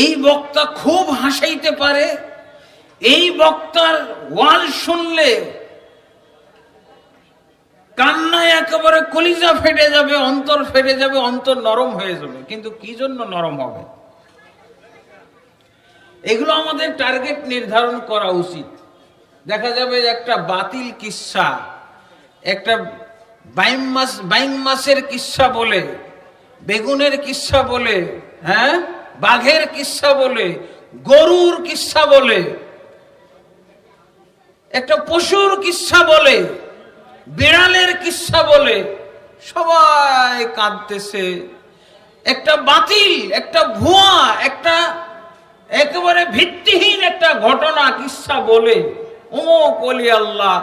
এই বক্তা খুব হাসাইতে পারে, এই বক্তার ওয়াল শুনলে কান্নায় একেবারে কলিজা ফেটে যাবে, অন্তর ফেটে যাবে, অন্তর নরম হয়ে যাবে। কিন্তু কি জন্য নরম হবে? এগুলো আমাদের টার্গেট নির্ধারণ করা উচিত। দেখা যাবে একটা বাতিল কিস্সা একটা বাইম মাস, বাইম কিস্সা বলে, বেগুনের কিস্সা বলে হ্যাঁ? বাঘের কিসা বলে, গরুর কিস্সা বলে, একটা পশুর কিস্সা বলে, বিড়ালের কিস্সা বলে, সবাই কাঁদতেছে। একটা বাতিল, একটা ভুয়া, একটা একেবারে ভিত্তিহীন একটা ঘটনা কিস্সা বলে। অমুক অলি আল্লাহ,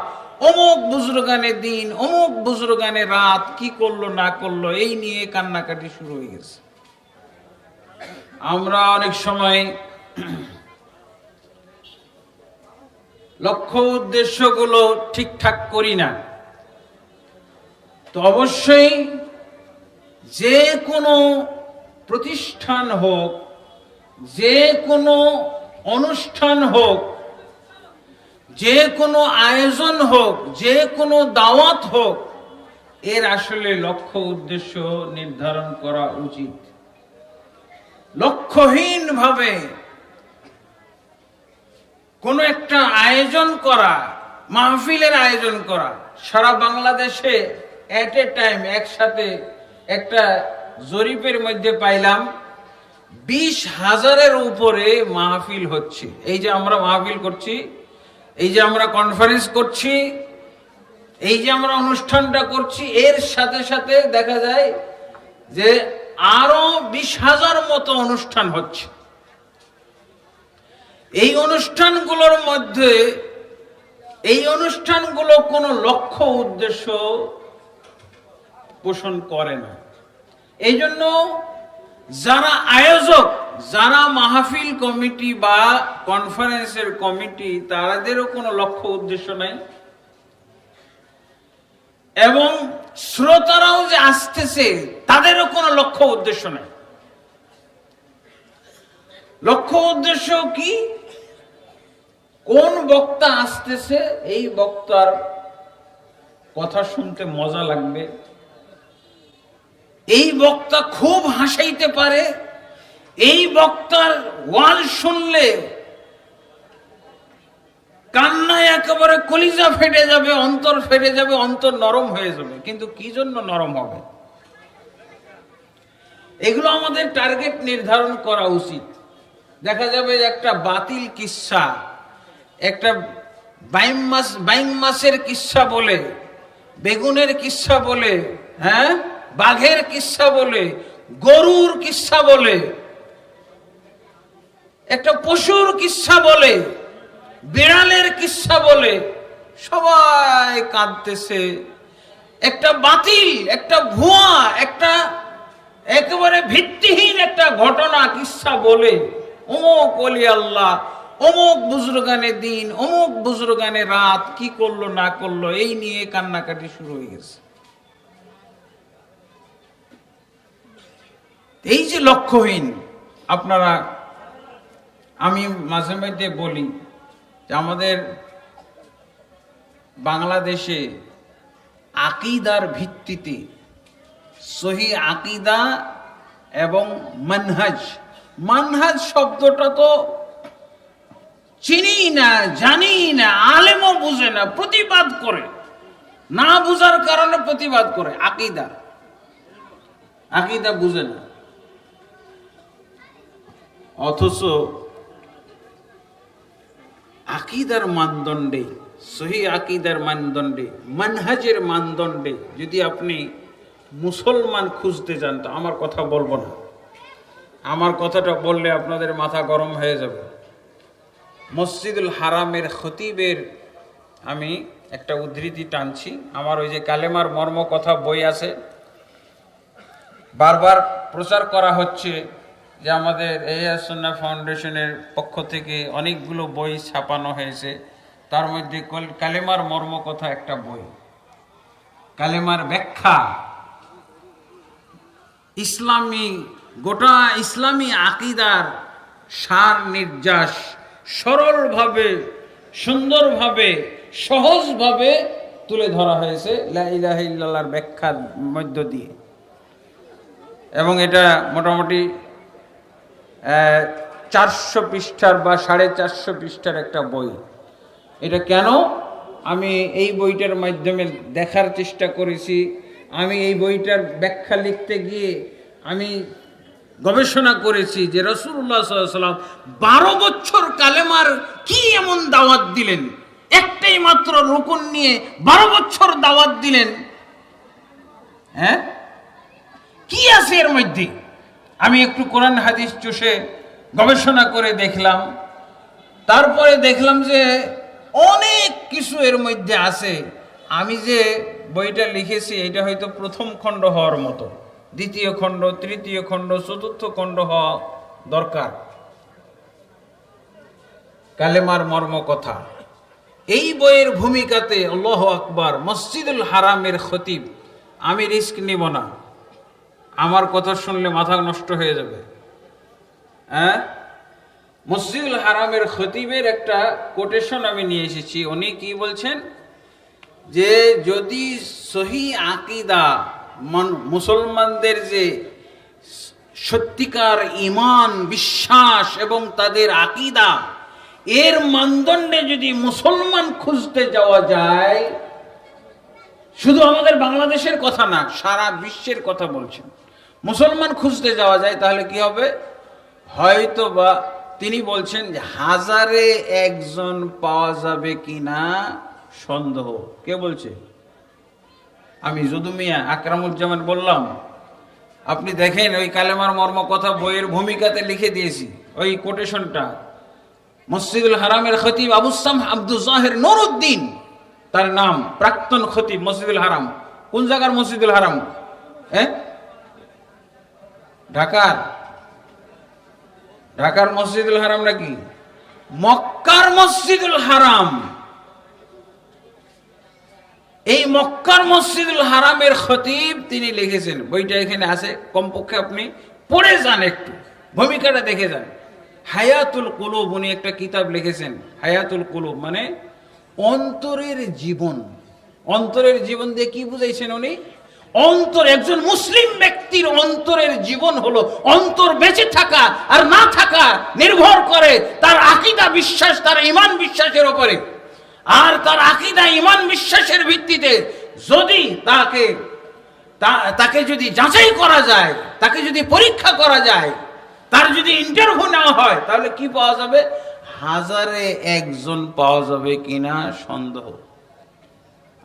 অমুক বুজরগানে দিন, অমুক বুজরগানে রাত, কি করল, না করল, এই নিয়ে কান্নাকাটি শুরু হয়ে গেছে। আমরা অনেক সময় লক্ষ্য উদ্দেশ্যগুলো ঠিকঠাক করি না। তো অবশ্যই যে কোনো প্রতিষ্ঠান হোক, যে কোনো অনুষ্ঠান হোক, যে কোনো আয়োজন হোক, যে কোনো দাওয়াত হোক, এর আসলে লক্ষ্য উদ্দেশ্য নির্ধারণ করা উচিত। লক্ষ্যহীন ভাবে কোনো একটা আয়োজন করা, মাহফিলের আয়োজন করা, সারা বাংলাদেশে এট এ টাইম একসাথে একটা জরিপের মধ্যে পাইলাম, বিশ হাজারের উপরে মাহফিল হচ্ছে। এই যে আমরা মাহফিল করছি, এই যে আমরা কনফারেন্স করছি, এই যে আমরা অনুষ্ঠানটা করছি, এর সাথে সাথে দেখা যায় যে আরও বিশ হাজার মতো অনুষ্ঠান হচ্ছে। এই অনুষ্ঠানগুলোর মধ্যে এই অনুষ্ঠানগুলো কোনো লক্ষ্য উদ্দেশ্য পোষণ করে না। এই জন্য যারা আয়োজক, যারা মাহফিল কমিটি বা কনফারেন্সের কমিটি তাদেরও কোনো লক্ষ্য উদ্দেশ্য নাই। এবং শ্রোতারাও যে আসতেছে, তাদেরও কোনো লক্ষ্য উদ্দেশ্য নাই। লক্ষ্য উদ্দেশ্য কি? কোন বক্তা আসতেছে, এই বক্তার কথা শুনতে মজা লাগবে। এই বক্তা খুব হাসাইতে পারে, এই বক্তার ওয়াজ শুনলে কান্নায় একেবারে কলিজা ফেটে যাবে, অন্তর ফেটে যাবে, অন্তর নরম হয়ে যাবে। কিন্তু কি জন্য নরম হবে? এগুলো আমাদের টার্গেট নির্ধারণ করা উচিত। দেখা যাবে একটা বাতিল কিস্সা একটা বাইম মাস বাইম মাসের কিস্সা বলে, বেগুনের কিস্সা বলে হ্যাঁ? বাঘের কিস্সা বলে, গরুর কিস্সা বলে, একটা পশুর কিস্সা বলে বিড়ালের কিস্সা বলে? সবাই কাঁদতেছে। একটা বাতিল, একটা ভুয়া, একটা একেবারে ভিত্তিহীন একটা ঘটনা কিস্সা বলে? অমুক অলি আল্লাহ, অমুক বুজরগানে দিন, অমুক বুজরগানে রাত, কি করল, না করল, এই নিয়ে কান্নাকাটি শুরু হয়ে গেছে। এই যে লক্ষ্যহীন, আপনারা, আমি মাঝে মধ্যে বলি আমাদের বাংলাদেশে আকিদার ভিত্তিতে সহি আকিদা এবং মানহাজ। মানহাজ শব্দটা তো চিনি না, জানি না, আলেমও বুঝে না, প্রতিবাদ করে। না বুঝার কারণে প্রতিবাদ করে, আকিদা। আকিদা বুঝে না। অথচ আকিদার মানদণ্ডে, সহি আকিদার মানদণ্ডে, মানহাজের মানদণ্ডে যদি আপনি মুসলমান খুঁজতে যান, তো আমার কথা বলব না। আমার কথাটা বললে আপনাদের মাথা গরম হয়ে যাবে। মসজিদুল হারামের খতিবের আমি একটা উদ্ধৃতি টানছি। আমার ওই যে কালেমার মর্ম কথা বই আছে। বারবার প্রচার করা হচ্ছে যে আমাদের এয়াসন্না ফাউন্ডেশনের পক্ষ থেকে অনেকগুলো বই ছাপানো হয়েছে। তার মধ্যে কল- কালেমার মর্ম কথা একটা বই। কালেমার ব্যাখ্যা। ইসলামী, গোটা ইসলামী আকিদার সার নির্যাস সরলভাবে, সুন্দরভাবে, সহজভাবে তুলে ধরা হয়েছে ব্যাখ্যার মধ্য দিয়ে। এবং এটা মোটামুটি চারশো পৃষ্ঠার বা সাড়ে চারশো পৃষ্ঠার একটা বই। এটা কেন? আমি এই বইটার মাধ্যমে দেখার চেষ্টা করেছি। আমি এই বইটার ব্যাখ্যা লিখতে গিয়ে আমি গবেষণা করেছি যে রসুল্লাহ সাল্লাম বারো বছর কালেমার কি এমন দাওয়াত দিলেন? একটাই মাত্র রুকুন নিয়ে বারো বছর দাওয়াত দিলেন। হ্যাঁ? কি আছে এর মধ্যে? আমি একটু কোরআন হাদিস চষে গবেষণা করে দেখলাম। তারপরে দেখলাম যে অনেক কিছু এর মধ্যে আছে। আমি যে বইটা লিখেছি, এটা হয়তো প্রথম খণ্ড হওয়ার মতো। দ্বিতীয় খণ্ড, তৃতীয় খণ্ড, চতুর্থ খণ্ড হওয়া দরকার। কালেমার মর্ম কথা। এই বইয়ের ভূমিকাতে আল্লাহ আকবার, মসজিদুল হারামের খতিব, আমি রিস্ক নিব না। আমার কথা শুনলে মাথা নষ্ট হয়ে যাবে। হ্যাঁ? মসজিদুল হারামের খতিবের একটা কোটেশন আমি নিয়ে এসেছি। উনি কি বলছেন? যে যদি সহি আকিদা মন- মুসলমানদের যে সত্যিকার ইমান বিশ্বাস এবং তাদের আকিদা, এর মানদণ্ডে যদি মুসলমান খুঁজতে যাওয়া যায় শুধু আমাদের বাংলাদেশের কথা না, সারা বিশ্বের কথা বলছেন। মুসলমান খুঁজতে যাওয়া যায়, তাহলে কি হবে? হয়তো বা তিনি বলছেন যে, হাজারে একজন পাওয়া যাবে কি না সন্দেহ। কে বলছে? আমি যদু মিয়া, আকরামুজ্জামান বললাম, আপনি দেখেন ওই কালেমার মর্ম কথা বইয়ের ভূমিকাতে লিখে দিয়েছি, ওই কোটেশনটা মসজিদুল হারামের খতিব আবুসাম আব্দুল জাহের নুরুদ্দিন তার নাম প্রাক্তন খতিব মসজিদুল হারাম। কোন জায়গার মসজিদুল হারাম? হ্যাঁ ঢাকার। ঢাকার মসজিদুল হারাম নাকি? মক্কার মসজিদুল হারাম। এই মক্কার মসজিদুল হারামের খতিব তিনি লিখেছেন। বইটা এখানে আছে, কমপক্ষে আপনি পড়ে যান একটু। ভূমিকাটা দেখে যান। হায়াতুল কুলুব, উনি একটা কিতাব লিখেছেন। হায়াতুল কুলুব মানে অন্তরের জীবন। অন্তরের জীবন দিয়ে কি বুঝাইছেন উনি? অন্তর একজন মুসলিম ব্যক্তির অন্তরের জীবন হলো অন্তর বেঁচে থাকা আর না থাকা নির্ভর করে তার আকিদা বিশ্বাস, তার ইমান বিশ্বাসের ওপরে আর তার আকিদা ইমান বিশ্বাসের ভিত্তিতে যদি তাকে তাকে যদি যাচাই করা যায়, তাকে যদি পরীক্ষা করা যায়, তার যদি ইন্টারভিউ নেওয়া হয়, তাহলে কি পাওয়া যাবে? হাজারে একজন পাওয়া যাবে কিনা সন্দেহ।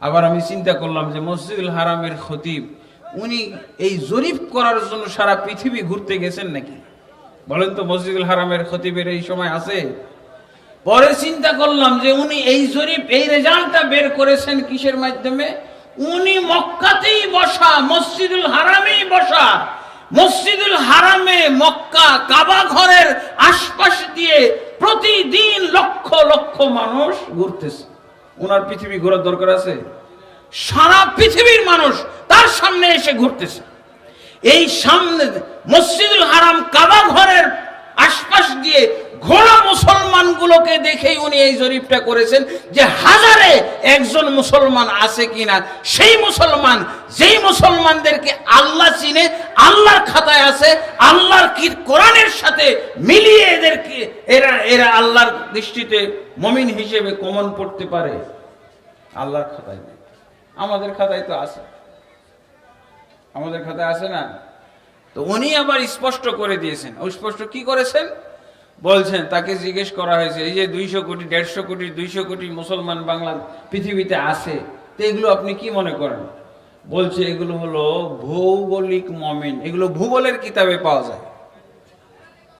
আবার আমি চিন্তা করলাম যে মসজিদুল হারামের খতিব, উনি এই জরিপ করার জন্য সারা পৃথিবী ঘুরতে গেছেন নাকি? বলেন তো মসজিদুল হারামের খতিবের এই সময় আছে। পরে চিন্তা করলাম যে উনি এই জরিপ, এই রেজাল্টটা বের করেছেন কিসের মাধ্যমে? উনি মক্কাতেই বসা, মসজিদুল হারামেই বসা। মসজিদুল হারামে মক্কা কাবা ঘরের আশপাশ দিয়ে প্রতিদিন লক্ষ লক্ষ মানুষ ঘুরতেছে। ওনার পৃথিবী ঘোরার দরকার আছে? সারা পৃথিবীর মানুষ তার সামনে এসে ঘুরতেছে। এই সামনে মসজিদুল হারাম কাবা ঘরের আশপাশ দিয়ে ঘোড়া মুসলমানগুলোকে দেখেই উনি এই জরিপটা করেছেন যে হাজারে একজন মুসলমান আছে কিনা। সেই মুসলমান, যেই মুসলমানদেরকে আল্লাহ চিনে, আল্লাহর খাতায় আছে, আল্লাহর কি কোরআনের সাথে মিলিয়ে এদেরকে এরা এরা আল্লাহর দৃষ্টিতে মমিন হিসেবে কমন পড়তে পারে। আল্লাহর খাতায় নেই। আমাদের খাতায় তো আছে। আমাদের খাতায় আছে না? তো উনি আবার স্পষ্ট করে দিয়েছেন। স্পষ্ট কি করেছেন? বলছেন, তাকে জিজ্ঞেস করা হয়েছে, এই যে দুইশো কোটি, দেড়শো কোটি, দুইশো কোটি মুসলমান বাংলা পৃথিবীতে আছে, তো এগুলো আপনি কি মনে করেন? বলছে, এগুলো হলো ভৌগোলিক মমিন, এগুলো ভূগোলের কিতাবে পাওয়া যায়।